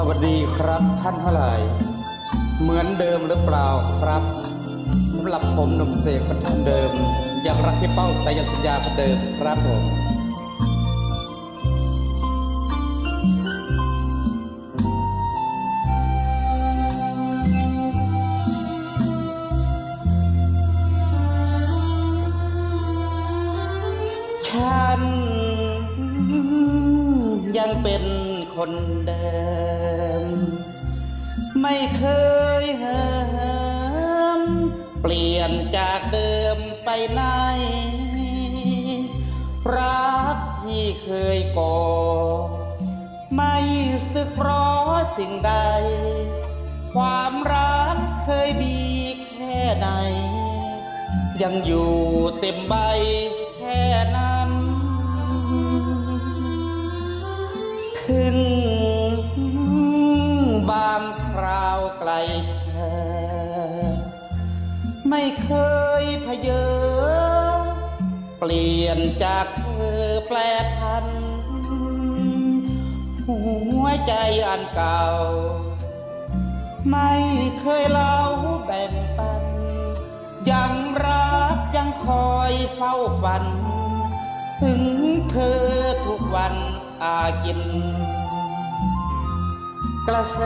สวัสดีครับท่านทั้งหลาย เหมือนเดิมหรือเปล่าครับสำหรับผมหนุ่มเสกคนเดิม ยังรักพี่เป้าสายันสัญญาคนเดิมครับผมฉันยังเป็น คนเดิม ไม่เคยเหิมเปลี่ยนจากเดิมไปไหนรักที่เคยก่อไม่สึกราะสิ่งใด ความรักเคยมีแค่ไหน ยังอยู่เต็มใบแค่นั้น ถึง ไม่เคยพเยอเปลี่ยนจากเธอแปลพัน หัวใจอันเก่า ไม่เคยเล่าแบ่งปัน ยังรักยังคอยเฝ้าฝัน ถึงเธอทุกวันอากิน กระแส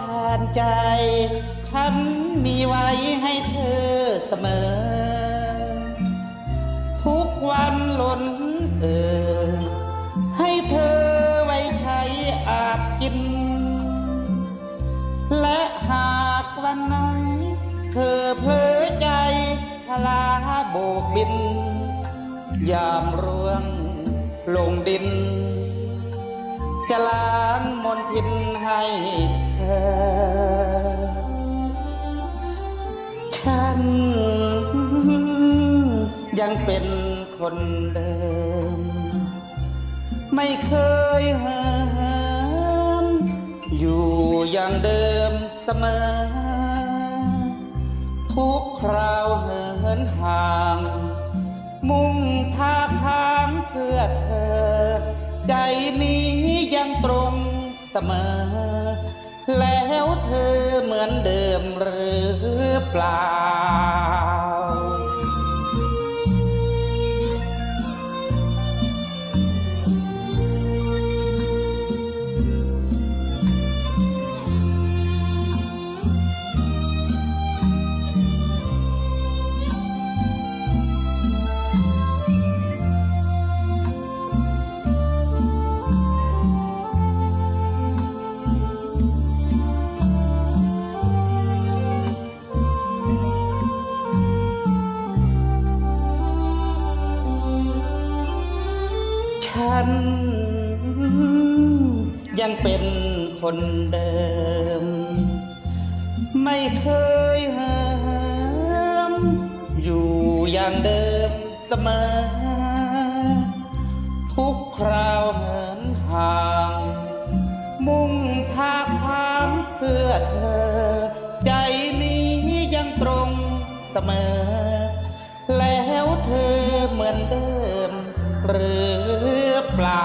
ทานใจ ฉันมีไว้ให้เธอเสมอ ทุกวันล้นเออให้เธอไว้ใช้อาบกิน และหากวันไหน เธอเผลอใจทลาโบกบิน ยามร่วงลงดิน จะล้างมนทินให้เธอ ฉันยังเป็นคนเดิม ไม่เคยเหิมอยู่อย่างเดิมเสมอ ทุกคราวเหินห่าง มุ่งทาทางเพื่อเธอ ใจนี้ ตรงเสมอ แล้วเธอเหมือนเดิมหรือเปล่า ฉัน ยังเป็นคนเดิม ไม่เคยเหิมอยู่อย่างเดิมเสมอ ทุกคราวเหินห่าง มุ่งทาทางเพื่อเธอ ใจนี้ยังตรงเสมอ แล้วเธอเหมือนเดิมหรือ ปลา